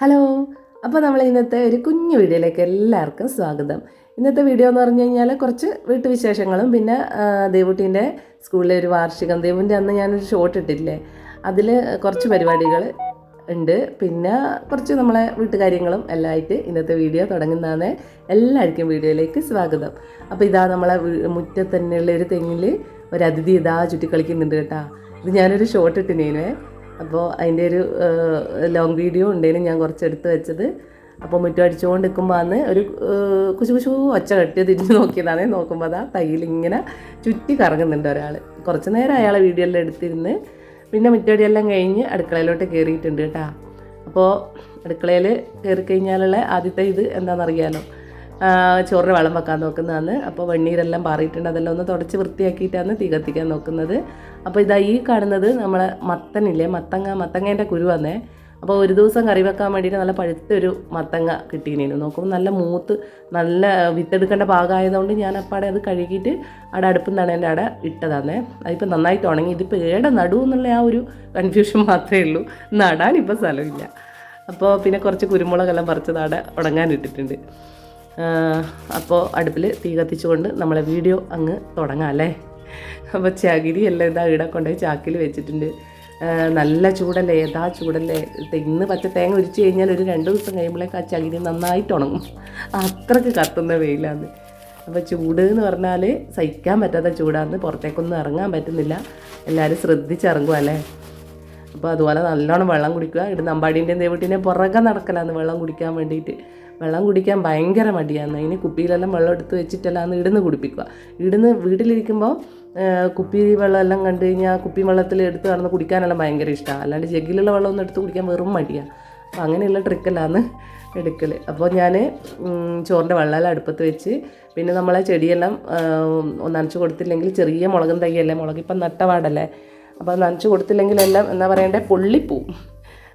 Hello അപ്പോൾ നമ്മൾ ഇന്നത്തെ ഒരു കുഞ്ഞു വീഡിയോയിലേക്ക് എല്ലാവർക്കും സ്വാഗതം. ഇന്നത്തെ വീഡിയോ എന്ന് പറഞ്ഞു കഴിഞ്ഞാൽ കുറച്ച് വീട്ടുവിശേഷങ്ങളും പിന്നെ ദേവുട്ടീന്റെ സ്കൂളിലെ ഒരു വാർഷികം. ദേവുന്റെ അന്ന് ഞാനൊരു ഷോട്ട് ഇട്ടില്ലേ അതിൽ കുറച്ച് പരിപാടികൾ ഉണ്ട്. പിന്നെ കുറച്ച് നമ്മളെ വീട്ടുകാര്യങ്ങളും എല്ലാം ആയിട്ട് ഇന്നത്തെ വീഡിയോ തുടങ്ങുന്നതാണ്. എല്ലാവർക്കും വീഡിയോയിലേക്ക് സ്വാഗതം. അപ്പോൾ ഇതാ നമ്മളെ മുറ്റത്തന്നെയുള്ള മുറ്റത്ത് തന്നെയുള്ള ഒരു തെങ്ങിൽ ഒരു അതിഥി ഇതാ ചുറ്റിക്കളിക്കുന്നുണ്ട് കേട്ടോ. ഇത് ഞാനൊരു ഷോട്ട് ഇട്ടിനേനുവേ അപ്പോൾ അതിന്റെ ഒരു ലോങ് വീഡിയോ ഉണ്ടെങ്കിലും ഞാൻ കുറച്ച് എടുത്ത് വെച്ചത്. അപ്പോൾ മുറ്റം അടിച്ചുകൊണ്ട് നിൽക്കുമ്പോൾ ഒരു കുശു കുശു ഒച്ച കെട്ടി തിരിഞ്ഞ് നോക്കിയതാണ്. നോക്കുമ്പോൾ അതാ തയ്യിൽ ഇങ്ങനെ ചുറ്റി കറങ്ങുന്നുണ്ട് ഒരാൾ കുറച്ച് നേരം അയാളെ വീഡിയോയിൽ എടുത്തിരുന്ന് പിന്നെ മുറ്റടിയെല്ലാം കഴിഞ്ഞ് അടുക്കളയിലോട്ട് കയറിയിട്ടുണ്ട് കേട്ടോ. അപ്പോൾ അടുക്കളയിൽ കയറി കഴിഞ്ഞാലുള്ള ആദ്യത്തെ ഇത് എന്താണെന്നറിയാലോ? ചോറിന് വെള്ളം വെക്കാൻ നോക്കുന്നതാണ്. അപ്പോൾ വെണ്ണീരെല്ലാം പാറിയിട്ടുണ്ട്. അതെല്ലാം ഒന്ന് തുടച്ച് വൃത്തിയാക്കിയിട്ടാണ് തീ കത്തിക്കാൻ നോക്കുന്നത്. അപ്പോൾ ഇതാ ഈ കാണുന്നത് നമ്മളെ മത്തനില്ലേ? മത്തങ്ങ മത്തങ്ങേന്റെ കുരുവന്നേ. അപ്പോൾ ഒരു ദിവസം കറി വെക്കാൻ വേണ്ടിയിട്ട് നല്ല പഴുത്തൊരു മത്തങ്ങ കിട്ടിയിരുന്നു നോക്കുമ്പോൾ നല്ല മൂത്ത് നല്ല വിത്തെടുക്കേണ്ട പാകമായതുകൊണ്ട് ഞാൻ അപ്പാടെ അത് കഴുകിയിട്ട് അവിടെ അടുപ്പിൽ നിന്നാണ് എന്റെ അവിടെ ഇട്ടതാന്നേ. അതിപ്പോൾ നന്നായിട്ട് ഉണങ്ങി. ഇതിപ്പോൾ ഏടെ നടു എന്നുള്ള ആ ഒരു കൺഫ്യൂഷൻ മാത്രമേ ഉള്ളൂ. നടാൻ ഇപ്പോൾ സ്ഥലമില്ല. അപ്പോൾ പിന്നെ കുറച്ച് കുരുമുളകെല്ലാം പറിച്ചത് അവിടെ ഉണങ്ങാൻ ഇട്ടിട്ടുണ്ട്. അപ്പോൾ അടുപ്പിൽ തീ കത്തിച്ചുകൊണ്ട് നമ്മളെ വീഡിയോ അങ്ങ് തുടങ്ങാം അല്ലേ? അപ്പോൾ ചകിരി എല്ലാം ഇതാ ഇവിടെ കൊണ്ടുപോയി ചാക്കിൽ വെച്ചിട്ടുണ്ട്. നല്ല ചൂടല്ലേ? ഏതാ ചൂടല്ലേ? ഇന്ന് പച്ച തേങ്ങ ഉരിച്ചു കഴിഞ്ഞാൽ ഒരു രണ്ട് ദിവസം കഴിയുമ്പോഴേക്ക് ആ ചകിരി നന്നായിട്ട് ഉണങ്ങും. അത്രയ്ക്ക് കത്തുന്ന വെയിലാണ്. അപ്പോൾ ചൂട് എന്ന് പറഞ്ഞാൽ സഹിക്കാൻ പറ്റാത്ത ചൂടാണ് പുറത്തേക്കൊന്നും ഇറങ്ങാൻ പറ്റുന്നില്ല. എല്ലാവരും ശ്രദ്ധിച്ചിറങ്ങും അല്ലേ? അപ്പോൾ അതുപോലെ നല്ലോണം വെള്ളം കുടിക്കുക. ഇവിടെ അമ്പാടീന്റെയും ദേവട്ടീന്റെയും പുറകെ നടക്കലാന്ന് വെള്ളം കുടിക്കാൻ വേണ്ടിയിട്ട്. വെള്ളം കുടിക്കാൻ ഭയങ്കര മടിയാണ് ഇനി കുപ്പിയിലെല്ലാം വെള്ളം എടുത്ത് വെച്ചിട്ടെല്ലാം ഇടുന്ന് കുടിപ്പിക്കുക. ഇടുന്ന് വീട്ടിലിരിക്കുമ്പോൾ കുപ്പി വെള്ളമെല്ലാം കണ്ടു കഴിഞ്ഞാൽ കുപ്പി വെള്ളത്തിൽ എടുത്ത് നടന്ന് കുടിക്കാനെല്ലാം ഭയങ്കര ഇഷ്ടമാണ് അല്ലാണ്ട് ജഗ്ഗിലുള്ള വെള്ളം ഒന്നും എടുത്ത് കുടിക്കാൻ വെറും മടിയാണ് അപ്പോൾ അങ്ങനെയുള്ള ട്രിക്കെല്ലാന്ന് എടുക്കൽ അപ്പോൾ ഞാൻ ചോറിന്റെ വെള്ളമെല്ലാം അടുപ്പത്ത് വെച്ച് പിന്നെ നമ്മളെ ചെടിയെല്ലാം നനച്ച് കൊടുത്തില്ലെങ്കിൽ ചെറിയ മുളകും തൈയല്ലേ? മുളക് ഇപ്പം നട്ടപാടല്ലേ അപ്പോൾ നനച്ച് കൊടുത്തില്ലെങ്കിൽ എല്ലാം എന്താ പറയണ്ടേ? പൊള്ളിപ്പോവും.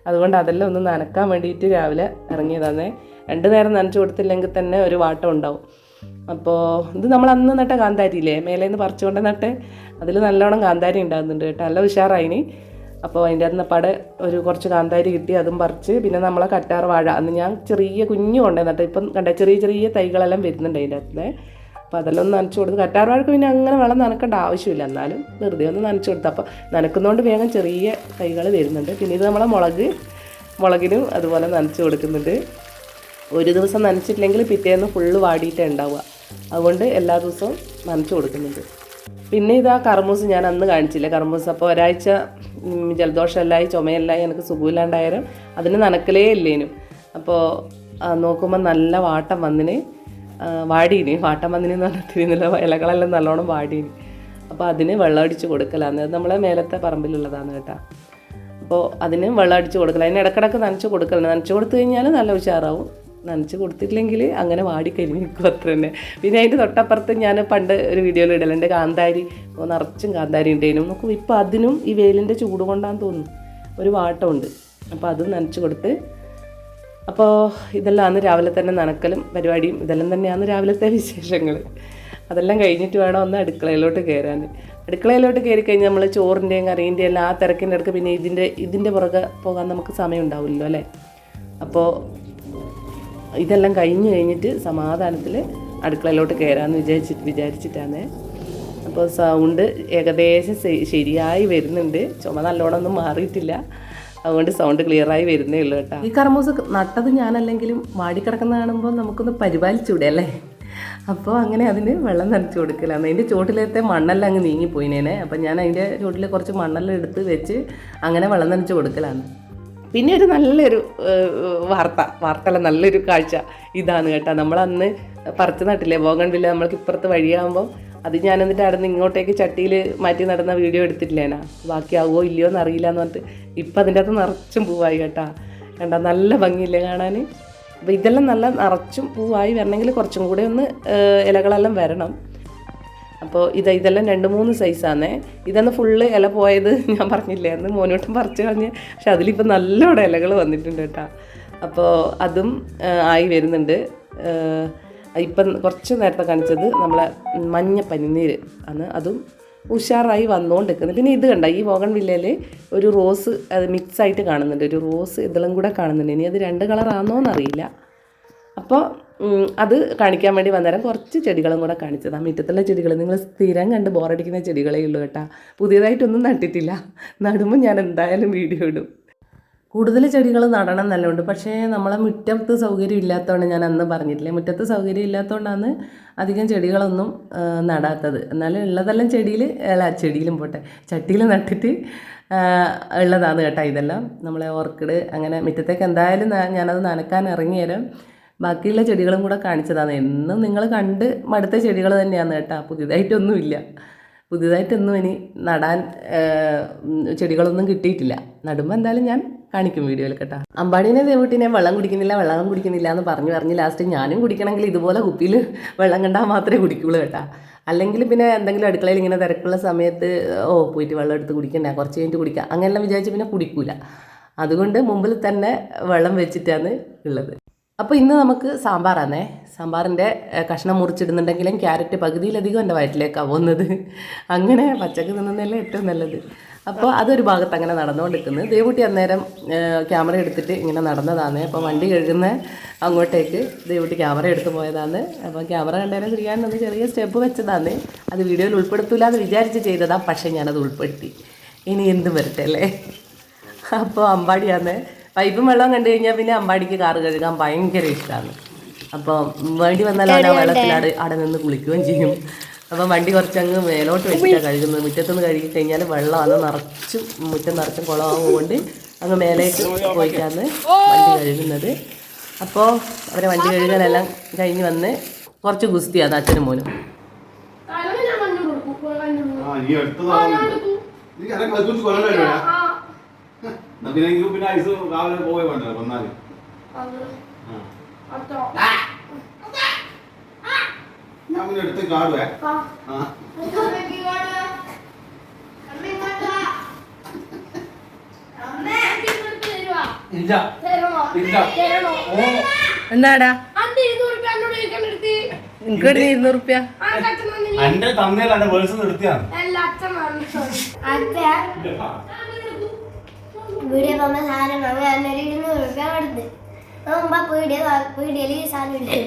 അതുകൊണ്ട് അതെല്ലാം ഒന്ന് നനക്കാൻ വേണ്ടിയിട്ട് രാവിലെ ഇറങ്ങിയതാണ് രണ്ട് നേരം നനച്ച് കൊടുത്തില്ലെങ്കിൽ തന്നെ ഒരു വാട്ടം ഉണ്ടാവും. അപ്പോൾ ഇത് നമ്മൾ അന്ന് നട്ട കാന്താരിയില്ലേ മേലെ നിന്ന് പറിച്ചുകൊണ്ട് നട്ട് അതിൽ നല്ലോണം കാന്താരി ഉണ്ടാകുന്നുണ്ട് കേട്ടോ. നല്ല ഉഷാറായിന് അപ്പോൾ അതിന്റെ അന്ന് പടെ ഒരു കുറച്ച് കാന്താരി കിട്ടി അതും പറിച്ച് പിന്നെ നമ്മളെ കറ്റാർ വാഴ. അന്ന് ഞാൻ ചെറിയ കുഞ്ഞു കൊണ്ടേ നട്ട് ഇപ്പം കണ്ട ചെറിയ ചെറിയ തൈകളെല്ലാം വരുന്നുണ്ട് അതിന്റെ അകത്ത് അപ്പോൾ അതെല്ലാം ഒന്ന് നനച്ചു കൊടുത്ത് കറ്റാർ വാഴക്ക് പിന്നെ അങ്ങനെ വെള്ളം നനക്കേണ്ട ആവശ്യമില്ല. എന്നാലും വെറുതെ ഒന്ന് നനച്ചു കൊടുത്ത്. അപ്പോൾ നനക്കുന്നതുകൊണ്ട് വേഗം ചെറിയ തൈകൾ വരുന്നുണ്ട്. പിന്നെ ഇത് നമ്മളെ മുളക് മുളകിനും അതുപോലെ നനച്ചു കൊടുക്കുന്നുണ്ട്. ഒരു ദിവസം നനച്ചിട്ടില്ലെങ്കിൽ പിറ്റേന്ന് ഫുള്ള് വാടിയിട്ടേ ഉണ്ടാവുക. അതുകൊണ്ട് എല്ലാ ദിവസവും നനച്ചു കൊടുക്കുന്നുണ്ട്. പിന്നെ ഇതാ കർമൂസ് ഞാൻ അന്ന് കാണിച്ചില്ല. കർമൂസ് അപ്പോൾ ഒരാഴ്ച ജലദോഷമല്ലായി ചുമയല്ലായി എനിക്ക് സുഖമില്ലാണ്ടായാലും അതിന് നനക്കലേ ഇല്ലേനും. അപ്പോൾ നോക്കുമ്പോൾ നല്ല വാട്ടം വന്നിന്. വാടീന് വാട്ടം വന്നിന് എന്ന് പറഞ്ഞാൽ തിരിയുന്നില്ല ഇലകളെല്ലാം നല്ലോണം വാടീന് അപ്പോൾ അതിന് വെള്ളം അടിച്ച് കൊടുക്കലാണ് അത് നമ്മളെ മേലത്തെ പറമ്പിലുള്ളതാണ് കേട്ടോ. അപ്പോൾ അതിന് വെള്ളം അടിച്ച് കൊടുക്കല. അതിന് ഇടക്കിടക്ക് നനച്ച് കൊടുക്കണം നനച്ച് കൊടുത്തു കഴിഞ്ഞാൽ നല്ല ഉഷാറാവും. നനച്ച് കൊടുത്തിട്ടില്ലെങ്കിൽ അങ്ങനെ വാടിക്കഴിഞ്ഞ് നിൽക്കും അത്ര തന്നെ. പിന്നെ അതിന്റെ തൊട്ടപ്പുറത്ത് ഞാൻ പണ്ട് ഒരു വീഡിയോയിൽ ഇടലുണ്ട് കാന്താരി നിറച്ചും കാന്താരി ഉണ്ടേനും. നമുക്ക് ഇപ്പോൾ അതിനും ഈ വെയിലിന്റെ ചൂട് കൊണ്ടാന്ന് തോന്നുന്നു. ഒരു വാട്ടമുണ്ട്. അപ്പോൾ അതും നനച്ച് കൊടുത്ത് അപ്പോൾ ഇതെല്ലാം അന്ന് രാവിലെ തന്നെ നനക്കലും പരിപാടിയും ഇതെല്ലാം തന്നെയാണ് രാവിലത്തെ വിശേഷങ്ങൾ. അതെല്ലാം കഴിഞ്ഞിട്ട് വേണം ഒന്ന് അടുക്കളയിലോട്ട് കയറാൻ. അടുക്കളയിലോട്ട് കയറി കഴിഞ്ഞാൽ നമ്മൾ ചോറിന്റെയും കറീന്റെയും എല്ലാം ആ തിരക്കിന്റെ ഇടയ്ക്ക് പിന്നെ ഇതിന്റെ ഇതിന്റെ പുറകെ പോകാൻ നമുക്ക് സമയം ഉണ്ടാവില്ലല്ലോ അല്ലേ? അപ്പോൾ ഇതെല്ലാം കഴിഞ്ഞ് കഴിഞ്ഞിട്ട് സമാധാനത്തിൽ അടുക്കളയിലോട്ട് കയറാമെന്ന് വിചാരിച്ചിട്ട് വിചാരിച്ചിട്ടാണ്. അപ്പോൾ സൗണ്ട് ഏകദേശം ശരിയായി വരുന്നുണ്ട്. ചുമ നല്ലോണം ഒന്നും മാറിയിട്ടില്ല. അതുകൊണ്ട് സൗണ്ട് ക്ലിയറായി വരുന്നേ ഉള്ളൂ കേട്ടോ. ഈ കർമ്മൂസ് നട്ടത് ഞാനല്ലെങ്കിലും വാടിക്കിടക്കുന്ന കാണുമ്പോൾ നമുക്കൊന്ന് പരിപാലിച്ചൂടെ അല്ലേ? അപ്പോൾ അങ്ങനെ അതിന് വെള്ളം നനച്ച് കൊടുക്കലാണ്. അതിന്റെ ചുവട്ടിലത്തെ മണ്ണെല്ലാം അങ്ങ് നീങ്ങിപ്പോയിനേനെ. അപ്പം ഞാൻ അതിന്റെ ചുവട്ടിലെ കുറച്ച് മണ്ണെല്ലാം എടുത്ത് വെച്ച് അങ്ങനെ വെള്ളം നനച്ചു കൊടുക്കലാണ്. പിന്നെ ഒരു നല്ലൊരു വാർത്ത വാർത്തല്ല നല്ലൊരു കാഴ്ച ഇതാണ് കേട്ടോ. നമ്മളന്ന് പറിച്ചു നട്ടില്ലേ ബോഗൺവില്ല നമ്മൾക്ക് ഇപ്പുറത്ത് വഴിയാകുമ്പോൾ അത് ഞാൻ എന്നിട്ട് അവിടെ നിന്ന് ഇങ്ങോട്ടേക്ക് ചട്ടിയിൽ മാറ്റി നടന്ന വീഡിയോ എടുത്തിട്ടില്ലേനാ ബാക്കിയാവോ ഇല്ലയോ എന്ന് അറിയില്ല എന്ന് പറഞ്ഞിട്ട് ഇപ്പം അതിന്റെ അകത്ത് നിറച്ചും പൂവായി കേട്ടാ. കണ്ട നല്ല ഭംഗിയില്ലേ കാണാൻ? അപ്പോൾ ഇതെല്ലാം നല്ല നിറച്ചും പൂവായി വരണമെങ്കിൽ കുറച്ചും കൂടെ ഒന്ന് ഇലകളെല്ലാം വരണം. അപ്പോൾ ഇത് ഇതെല്ലാം രണ്ട് മൂന്ന് സൈസാണേ ഇതന്ന് ഫുള്ള് ഇല പോയത്. ഞാൻ പറഞ്ഞില്ലേ അന്ന് മോനോട്ടും പറിച്ചു കളഞ്ഞ്. പക്ഷെ അതിലിപ്പോൾ നല്ലോണം ഇലകൾ വന്നിട്ടുണ്ട് കേട്ടോ. അപ്പോൾ അതും ആയി വരുന്നുണ്ട്. ഇപ്പം കുറച്ച് നേരത്തെ കാണിച്ചത് നമ്മളെ മഞ്ഞ പനിനീര് ആണ്. അതും ഉഷാറായി വന്നുകൊണ്ടിരിക്കുന്നത് പിന്നെ ഇത് കണ്ട ഈ വോഗൺ വില്ലയിൽ ഒരു റോസ് അത് മിക്സ് ആയിട്ട് കാണുന്നുണ്ട്. ഒരു റോസ് ഇതെല്ലാം കൂടെ കാണുന്നുണ്ട്. ഇനി അത് രണ്ട് കളറാണോ എന്നറിയില്ല അപ്പോൾ അത് കാണിക്കാൻ വേണ്ടി വന്നേരം കുറച്ച് ചെടികളും കൂടെ കാണിച്ചതാണ് മുറ്റത്തുള്ള ചെടികൾ നിങ്ങൾ സ്ഥിരം കണ്ട് ബോറടിക്കുന്ന ചെടികളേ ഉള്ളൂ കേട്ടാ. പുതിയതായിട്ടൊന്നും നട്ടിട്ടില്ല. നടുമ്പോൾ ഞാൻ എന്തായാലും വീഡിയോ ഇടും. കൂടുതൽ ചെടികൾ നടണം നല്ലോണ്ട്. പക്ഷേ നമ്മളെ മുറ്റത്ത് സൗകര്യം ഇല്ലാത്തതുകൊണ്ട് ഞാൻ അന്ന് പറഞ്ഞിട്ടില്ല മുറ്റത്ത് സൗകര്യം ഇല്ലാത്തതുകൊണ്ടാണ് അധികം ചെടികളൊന്നും നടാത്തത്. എന്നാലും ഉള്ളതെല്ലാം ചെടിയിൽ അല്ല ചെടിയിലും പോട്ടെ ചട്ടിയിൽ നട്ടിട്ട് ഉള്ളതാണ് കേട്ടോ ഇതെല്ലാം. നമ്മളെ ഓർക്കിഡ് അങ്ങനെ മുറ്റത്തേക്ക് എന്തായാലും ഞാനത് നനക്കാൻ ഇറങ്ങിയേരം. ബാക്കിയുള്ള ചെടികളും കൂടെ കാണിച്ചതാണ്. എന്നും നിങ്ങൾ കണ്ട് മടുത്ത ചെടികൾ തന്നെയാണ് കേട്ടോ. പുതിയതായിട്ടൊന്നുമില്ല. പുതിയതായിട്ടൊന്നും ഇനി നടാൻ ചെടികളൊന്നും കിട്ടിയിട്ടില്ല. നടുമ്പോൾ എന്തായാലും ഞാൻ കാണിക്കും വീഡിയോയിൽ കേട്ടോ. അമ്പാടീനെ ദേവൂട്ടിനെ വെള്ളം കുടിക്കുന്നില്ല വെള്ളം കുടിക്കുന്നില്ല എന്ന് പറഞ്ഞു പറഞ്ഞ് ലാസ്റ്റ് ഞാനും കുടിക്കണമെങ്കിൽ ഇതുപോലെ കുപ്പിയിൽ വെള്ളം കണ്ടാൽ മാത്രമേ കുടിക്കുള്ളൂ കേട്ടോ. അല്ലെങ്കിൽ പിന്നെ എന്തെങ്കിലും അടുക്കളയിൽ ഇങ്ങനെ തിരക്കുള്ള സമയത്ത് ഓ പോയിട്ട് വെള്ളം എടുത്ത് കുടിക്കണ്ട കുറച്ച് കഴിഞ്ഞിട്ട് കുടിക്കാം. അങ്ങനെയെല്ലാം വിചാരിച്ച് പിന്നെ കുടിക്കൂല. അതുകൊണ്ട് മുമ്പിൽ തന്നെ വെള്ളം വെച്ചിട്ടാണ് ഉള്ളത്. അപ്പോൾ ഇന്ന് നമുക്ക് സാമ്പാറാണേ സാമ്പാറിന്റെ കഷ്ണം മുറിച്ചിടുന്നുണ്ടെങ്കിലും ക്യാരറ്റ് പകുതിയിലധികം എന്റെ വയറ്റിലേക്കാണ് പോകുന്നത്. അങ്ങനെ പച്ചക്ക് തിന്നുന്നതല്ലേ ഏറ്റവും നല്ലത്. അപ്പോൾ അതൊരു ഭാഗത്ത് അങ്ങനെ നടന്നുകൊണ്ടിരിക്കുന്നത് ദേവുട്ടി അന്നേരം ക്യാമറ എടുത്തിട്ട് ഇങ്ങനെ നടന്നതാണ് അപ്പോൾ വണ്ടി കഴുകുന്ന അങ്ങോട്ടേക്ക് ദേവുട്ടി ക്യാമറ എടുത്തു പോയതാണ് അപ്പോൾ ക്യാമറ കണ്ടേരം ചെയ്യാൻ ഒന്ന് ചെറിയ സ്റ്റെപ്പ് വെച്ചതാണ് അത് വീഡിയോയിൽ ഉൾപ്പെടുത്തൂല എന്ന് വിചാരിച്ച് ചെയ്തതാണ് പക്ഷേ ഞാനത് ഉൾപ്പെടുത്തി. ഇനി എന്തും വരട്ടെ അല്ലേ? അപ്പോൾ അമ്പാടിയാണ് പൈപ്പും വെള്ളം കണ്ടു കഴിഞ്ഞാൽ പിന്നെ അമ്പാടിക്ക് കാറ് കഴുകാൻ ഭയങ്കര ഇഷ്ടമാണ് അപ്പോൾ വണ്ടി വന്നാൽ അവിടെ വെള്ളത്തിൽ അവിടെ അവിടെ നിന്ന് കുളിക്കുകയും ചെയ്യും. അപ്പം വണ്ടി കുറച്ചങ്ങ് മേലോട്ട് വെച്ചിട്ടാണ് കഴുകുന്നത്. മുറ്റത്തുനിന്ന് കഴുകി കഴിഞ്ഞാൽ വെള്ളം അത് നിറച്ചും മുറ്റം നിറച്ചും കുളമാകുകൊണ്ട് അങ്ങ് മേലേക്ക് പോയിട്ടാണ് വണ്ടി കഴുകുന്നത്. അപ്പോൾ അവരെ വണ്ടി കഴുകാനെല്ലാം കഴിഞ്ഞ് വന്ന് കുറച്ച് ഗുസ്തിയാണ് അച്ഛനും മോനും. ആ നീ പിന്നെ എനിക്ക് പിന്നെ ഐസ് രാവിലെ പോവേ വേണ്ട വന്നാൽ? ആ. ഞാൻ പിന്നെ എടുത്ത് കാടുവേ. ആ. ഇല്ല. എന്താടാ? എനിക്കൊരു ഇരുന്നൂറ് റുപ്യ അന്റെ തന്നേൽ അന്റെ വേഴ്സ് നിർത്തിയാണ് വീഡിയോ പോകുമ്പോ സാധനം വാങ്ങി അന്നേരം ഇരുന്നൂറ് രൂപ കൊടുത്ത് മുമ്പ് പീടിയ പീടിയയിൽ സാധനം ഇല്ലേ?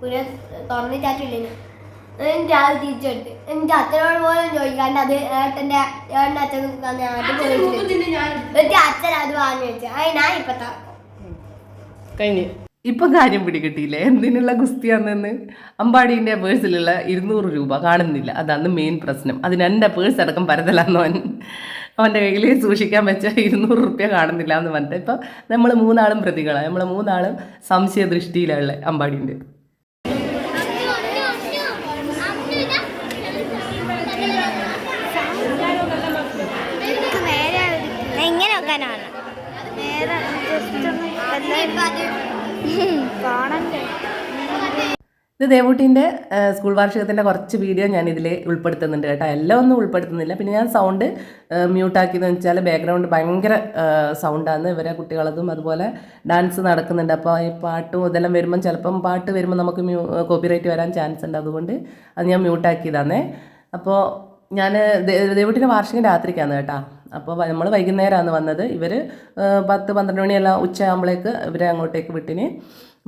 പീടിയ തുറന്നിട്ടാറ്റില്ലേ എനിക്ക് അത് തിരിച്ചെടുത്ത്. എനിക്ക് അച്ഛനോട് പോലും ചോദിക്കാണ്ട് അത് ഏട്ടന്റെ ഏട്ടന്റെ അച്ഛൻ എന്നിട്ട് അച്ഛൻ അത് വാങ്ങി വെച്ചു. അത് ഞാൻ ഇപ്പൊ കഴിഞ്ഞു. ഇപ്പൊ കാര്യം പിടികിട്ടിയില്ലേ? എന്തിനുള്ള ഗുസ്തിയാണെന്ന് അമ്പാടീന്റെ പേഴ്സിലുള്ള ഇരുന്നൂറ് രൂപ കാണുന്നില്ല. അതാണ് മെയിൻ പ്രശ്നം. അതിന് എന്റെ പേഴ്സ് അടക്കം പരതലാന്ന് അവൻ അവന്റെ കയ്യിൽ സൂക്ഷിക്കാൻ വെച്ച ഇരുന്നൂറ് റുപ്യ കാണുന്നില്ല എന്ന് പറഞ്ഞിട്ട്. ഇപ്പം നമ്മൾ മൂന്നാളും പ്രതികളാണ് നമ്മൾ മൂന്നാളും സംശയ ദൃഷ്ടിയിലുള്ള അമ്പാടീന്റെ എങ്ങനെ വെക്കാനാണ്? നേരെ കാണണ്ടേ? ഇത് ദേവൂട്ടിന്റെ സ്കൂൾ വാർഷികത്തിന്റെ കുറച്ച് വീഡിയോ ഞാൻ ഇതിൽ ഉൾപ്പെടുത്തുന്നുണ്ട് കേട്ടോ. എല്ലാം ഒന്നും ഉൾപ്പെടുത്തുന്നില്ല. പിന്നെ ഞാൻ സൗണ്ട് മ്യൂട്ടാക്കിയെന്ന് വെച്ചാൽ ബാക്ക്ഗ്രൗണ്ട് ഭയങ്കര സൗണ്ടാണ്. ഇവരെ കുട്ടികളതും അതുപോലെ ഡാൻസ് നടക്കുന്നുണ്ട്. അപ്പോൾ ഈ പാട്ടും ഇതെല്ലാം വരുമ്പം ചിലപ്പം പാട്ട് വരുമ്പോൾ നമുക്ക് മ്യൂ കോപ്പിറൈറ്റ് വരാൻ ചാൻസ് ഉണ്ട്. അതുകൊണ്ട് അത് ഞാൻ മ്യൂട്ടാക്കിയതാണേ അപ്പോൾ ഞാൻ ദേവൂട്ടിന്റെ വാർഷികം രാത്രിക്കാണ് കേട്ടോ. അപ്പോൾ നമ്മൾ വൈകുന്നേരമാണ് വന്നത്. ഇവർ പത്ത് പന്ത്രണ്ട് മണിയെല്ലാം ഉച്ചയാകുമ്പോഴേക്ക് ഇവരെ അങ്ങോട്ടേക്ക് വിട്ടിന്.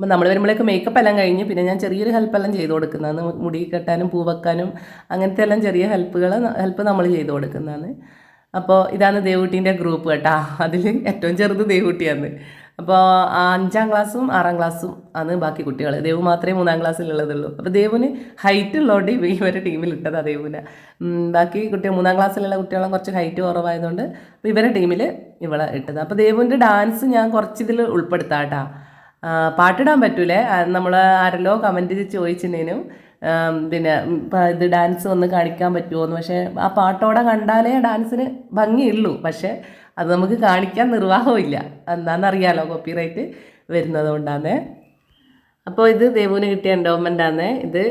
അപ്പം നമ്മൾ വരുമ്പോഴേക്ക് മേക്കപ്പ് എല്ലാം കഴിഞ്ഞ് പിന്നെ ഞാൻ ചെറിയൊരു ഹെൽപ്പെല്ലാം ചെയ്ത് കൊടുക്കുന്നതാണ്. മുടി കെട്ടാനും പൂ വെക്കാനും അങ്ങനത്തെ എല്ലാം ചെറിയ ഹെൽപ്പുകൾ ഹെൽപ്പ് നമ്മൾ ചെയ്ത് കൊടുക്കുന്നതാണ്. അപ്പോൾ ഇതാണ് ദേവൂട്ടീന്റെ ഗ്രൂപ്പ് കേട്ടോ. അതിൽ ഏറ്റവും ചെറുത് ദേവൂട്ടിയാണ്. അപ്പോൾ അഞ്ചാം ക്ലാസ്സും ആറാം ക്ലാസ്സും ആണ് ബാക്കി കുട്ടികൾ ദേവ് മാത്രമേ മൂന്നാം ക്ലാസ്സിലുള്ളതുള്ളൂ അപ്പോൾ ദേവിന് ഹൈറ്റ് ഉള്ളതുകൊണ്ട് ഇവ ഇവരെ ടീമിൽ ഇട്ടതാണ് ദേവിന്. ബാക്കി കുട്ടികൾ മൂന്നാം ക്ലാസ്സിലുള്ള കുട്ടികളും കുറച്ച് ഹൈറ്റ് കുറവായതുകൊണ്ട് ഇവരെ ടീമിൽ ഇവളെ ഇട്ടത്. അപ്പോൾ ദേവുവിന്റെ ഡാൻസ് ഞാൻ കുറച്ചിതിൽ ഉൾപ്പെടുത്താം കേട്ടോ പാട്ടിടാൻ പറ്റൂലേ? നമ്മൾ ആരല്ലോ കമന്റ് ചോദിച്ചിരുന്നേനും പിന്നെ ഇത് ഡാൻസ് ഒന്ന് കാണിക്കാൻ പറ്റുമോ എന്ന് പക്ഷേ ആ പാട്ടോടെ കണ്ടാലേ ഡാൻസിന് ഭംഗിയുള്ളൂ. പക്ഷേ അത് നമുക്ക് കാണിക്കാൻ നിർവാഹമില്ല എന്താണെന്നറിയാലോ കോപ്പിറൈറ്റ് വരുന്നത് കൊണ്ടാണ് അപ്പോൾ ഇത് ദേവുവിന് കിട്ടിയ എൻഡോമെന്റ് ആണ് ഇത്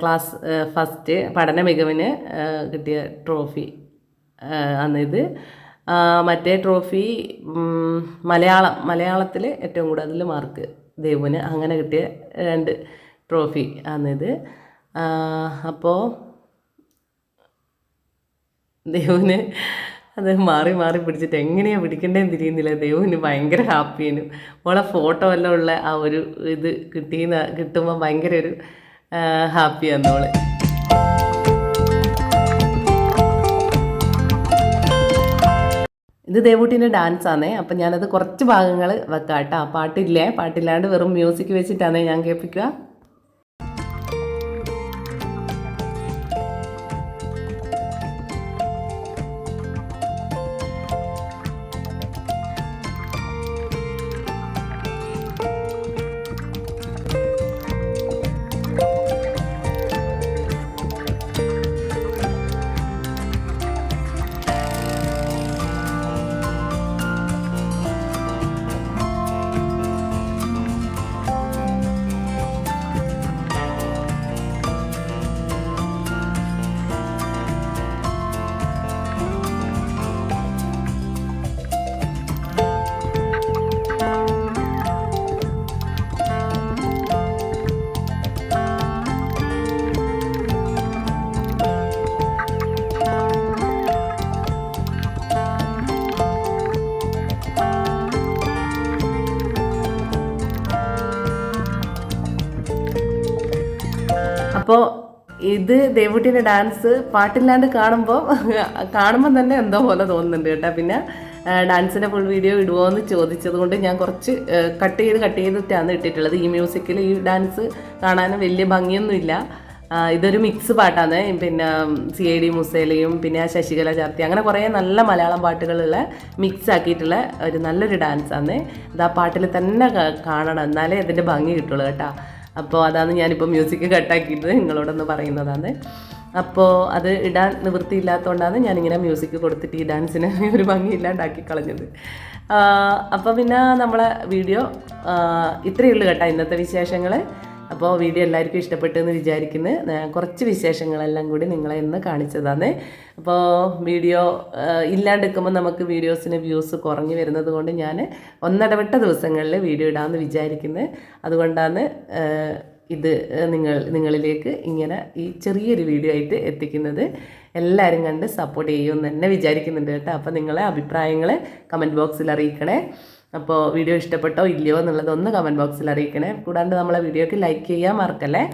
ക്ലാസ് ഫസ്റ്റ് പഠന മികവിന് കിട്ടിയ ട്രോഫി ആണ് ഇത്. മറ്റേ ട്രോഫി മലയാളം മലയാളത്തിൽ ഏറ്റവും കൂടുതൽ മാർക്ക് ദേവുവിന് അങ്ങനെ കിട്ടിയ രണ്ട് ട്രോഫി ആണിത്. അപ്പോൾ ദേവുന് അത് മാറി മാറി പിടിച്ചിട്ട് എങ്ങനെയാണ് പിടിക്കേണ്ടതെന്ന് തിരിയുന്നില്ല. ദേവുന് ഭയങ്കര ഹാപ്പിയാണ്. ഓളെ ഫോട്ടോ എല്ലാം ഉള്ള ആ ഒരു ഇത് കിട്ടിയെന്ന് കിട്ടുമ്പോൾ ഭയങ്കര ഒരു ഹാപ്പിയാണ് ഓൾ. ഇത് ദേവൂട്ടിന്റെ ഡാൻസ് ആണേ. അപ്പം ഞാനത് കുറച്ച് ഭാഗങ്ങൾ വെക്കാം കേട്ടോ പാട്ടില്ലേ? പാട്ടില്ലാണ്ട് വെറും മ്യൂസിക് വെച്ചിട്ടാണേ ഞാൻ കേൾപ്പിക്കുക. അപ്പോൾ ഇത് ദേവുട്ടിയുടെ ഡാൻസ് പാട്ടില്ലാണ്ട് കാണുമ്പോൾ കാണുമ്പോൾ തന്നെ എന്തോ പോലെ തോന്നുന്നുണ്ട് കേട്ടോ. പിന്നെ ഡാൻസിന്റെ ഫുൾ വീഡിയോ ഇടുമോ എന്ന് ചോദിച്ചത് കൊണ്ട് ഞാൻ കുറച്ച് കട്ട് ചെയ്ത് കട്ട് ചെയ്തിട്ടാണ് ഇട്ടിട്ടുള്ളത്. ഈ മ്യൂസിക്കിൽ ഈ ഡാൻസ് കാണാനും വലിയ ഭംഗിയൊന്നുമില്ല. ഇതൊരു മിക്സ് പാട്ടാണ്. പിന്നെ സി ഐ ഡി മുസേലയും പിന്നെ ശശികല ചാർത്തി അങ്ങനെ കുറേ നല്ല മലയാളം പാട്ടുകളുള്ള മിക്സ് ആക്കിയിട്ടുള്ള ഒരു നല്ലൊരു ഡാൻസാണ്. ഇത് ആ പാട്ടിൽ തന്നെ കാണണം. എന്നാലേ ഇതിന്റെ ഭംഗി കിട്ടുള്ളൂ കേട്ടോ. അപ്പോൾ അതാണ് ഞാനിപ്പോൾ മ്യൂസിക് കട്ടാക്കിയിട്ട് നിങ്ങളോടൊന്ന് പറയുന്നതാണ്. അപ്പോൾ അത് ഇടാൻ നിവൃത്തിയില്ലാത്തതുകൊണ്ടാണ് ഞാനിങ്ങനെ മ്യൂസിക് കൊടുത്തിട്ട് ഈ ഡാൻസിന് ഒരു ഭംഗിയില്ലാണ്ടാക്കി കളഞ്ഞത്. അപ്പോൾ പിന്നെ നമ്മളെ വീഡിയോ ഇത്രയേ ഉള്ളൂ കേട്ടോ ഇന്നത്തെ വിശേഷങ്ങൾ അപ്പോൾ വീഡിയോ എല്ലാവർക്കും ഇഷ്ടപ്പെട്ടു എന്ന് വിചാരിക്കുന്നു കുറച്ച് വിശേഷങ്ങളെല്ലാം കൂടി നിങ്ങളെ ഇന്ന് കാണിച്ചതാണ് അപ്പോൾ വീഡിയോ ഇല്ലാണ്ടിരിക്കുമ്പോൾ നമുക്ക് വീഡിയോസിന് വ്യൂസ് കുറഞ്ഞു വരുന്നത് കൊണ്ട് ഞാൻ ഒന്നിടവിട്ട ദിവസങ്ങളിൽ വീഡിയോ ഇടാമെന്ന് വിചാരിക്കുന്നത് അതുകൊണ്ടാണ് ഇത് നിങ്ങൾ നിങ്ങളിലേക്ക് ഇങ്ങനെ ഈ ചെറിയൊരു വീഡിയോ ആയിട്ട് എത്തിക്കുന്നത്. എല്ലാവരും കണ്ട് സപ്പോർട്ട് ചെയ്യുമെന്ന് തന്നെ വിചാരിക്കുന്നുണ്ട് കേട്ടോ. അപ്പോൾ നിങ്ങളെ അഭിപ്രായങ്ങൾ കമന്റ് ബോക്സിൽ അറിയിക്കണേ. അപ്പോൾ വീഡിയോ ഇഷ്ടപ്പെട്ടോ ഇല്ലയോ എന്നുള്ളത് ഒന്ന് കമന്റ് ബോക്സിൽ അറിയിക്കണേ. കൂടാണ്ട് നമ്മളെ വീഡിയോക്ക് ലൈക്ക് ചെയ്യാൻ മറക്കല്ലേ.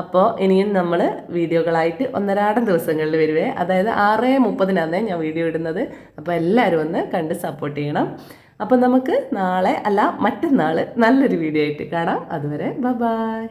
അപ്പോൾ ഇനിയും നമ്മൾ വീഡിയോകളായിട്ട് ഒന്നരാടം ദിവസങ്ങളിൽ വരുവേ. അതായത് ആറ് മുപ്പതിനാന്നേ ഞാൻ വീഡിയോ ഇടുന്നത്. അപ്പോൾ എല്ലാവരും ഒന്ന് കണ്ട് സപ്പോർട്ട് ചെയ്യണം. അപ്പോൾ നമുക്ക് നാളെ അല്ല മറ്റന്നാൾ നല്ലൊരു വീഡിയോ ആയിട്ട് കാണാം. അതുവരെ ബ ബായ്